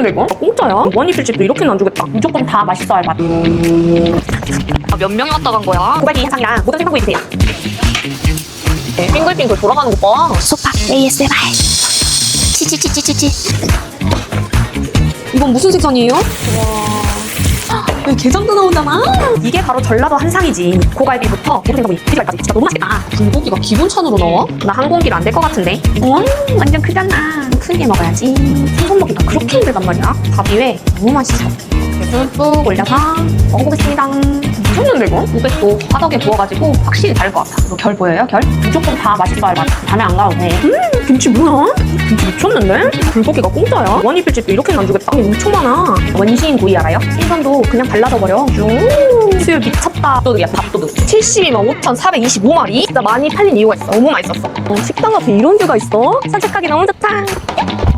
미쳤는데 이거? 공짜야? 원이 술집도 이렇게는 안 주겠다. 무조건 다 맛있어 할 맛. 아, 몇 명이 왔다 간 거야? 고갈비 한상이랑 모든 생선구이 주세요. 네, 빙글빙글 돌아가는 거 봐. 소파 ASMR. 치치치치치치. 이건 무슨 생선이에요? 여기 게장도 나오잖아. 이게 바로 전라도 한상이지. 고갈비부터 생선구이 비주얼까지 진짜 너무 맛있겠다. 불고기가 기본찬으로 나와? 나 한 공기로 안될 것 같은데. 음, 완전 크잖아. 크게 먹어야지. 생선 먹기가 그렇게 힘들단 말이야. 밥 위에 너무 맛있어. 듬뿍 올려서 먹어보겠습니다. 미쳤는데 이거? 무백도 화덕에 부어가지고 확실히 다를 것 같아. 이거 결 보여요? 결? 무조건 다 맛있어 할 맛. 밤에 안 돼. 음, 김치 뭐야? 미쳤는데? 불고기가 공짜야? 원이 술집도 이렇게는 안 주겠다. 아니, 엄청 많아. 원시인 구이 알아요? 생선도 그냥 발라져 버려. 오, 수율 미쳤다. 밥도둑이야, 밥도둑. 72만 5,425마리? 진짜 많이 팔린 이유가 있어. 너무 맛있었어. 어, 식당 앞에 이런 데가 있어? 산책하기 너무 좋다.